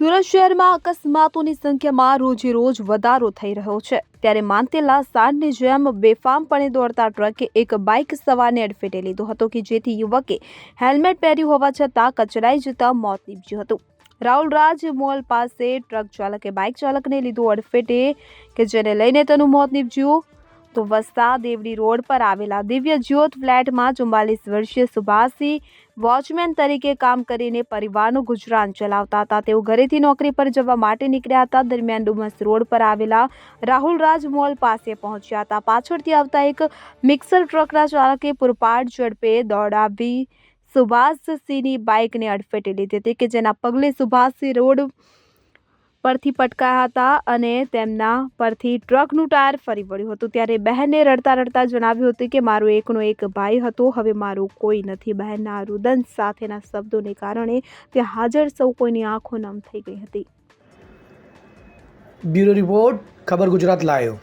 સુરત શહેરમાં અકસ્માતોની સંખ્યામાં રોજે રોજ વધારો થઈ રહ્યો છે. ત્યારે માનતેલા સાંડની જેમ બેફામપણે દોડતા ટ્રકે એક બાઇક સવારને અડફેટે લીધો હતો કે જેથી યુવકે હેલ્મેટ પહેર્યું હોવા છતાં કચડાઈ જતા મોત નીપજ્યું હતું. રાહુલ રાજ મોલ પાસે ટ્રક ચાલકે બાઇક ચાલકને લીધું અડફેટે કે જેને લઈને તેનું મોત નીપજ્યું. તો વસ્તા દેવડી રોડ પર આવેલા દિવ્ય જ્યોત ફ્લેટમાં ચુમ્બાલીસ વર્ષીય સુભાષી વોચમેન તરીકે કામ કરીને પરિવારનું ગુજરાન ચલાવતા હતા. તેઓ ઘરેથી નોકરી પર જવા માટે નીકળ્યા હતા. દરમિયાન ડુમસ રોડ પર આવેલા રાહુલ રાજ મોલ પાસે પહોંચ્યા હતા. પાછળથી આવતા એક મિક્સર ટ્રકના ચાલકે પૂરપાટ ઝડપે દોડાવી સુભાષસિંહની બાઇકને અડફેટે લીધી હતી કે જેના પગલે સુભાષસિંહ રોડ પરથી પટકાયા હતા અને તેમના પરથી ટ્રકનું ટાયર ફરી વળ્યું હતું. ત્યારે બહેને રડતા રડતા જણાવ્યું હતું કે, મારો એકનો એક ભાઈ હતો. હવે મારું કોઈ નથી. બહેનના રુદન સાથેના શબ્દોને કારણે ત્યાં હાજર સૌ કોઈની આંખો નમ થઈ ગઈ હતી. બ્યુરો રિપોર્ટ, ખબર ગુજરાત લાયો.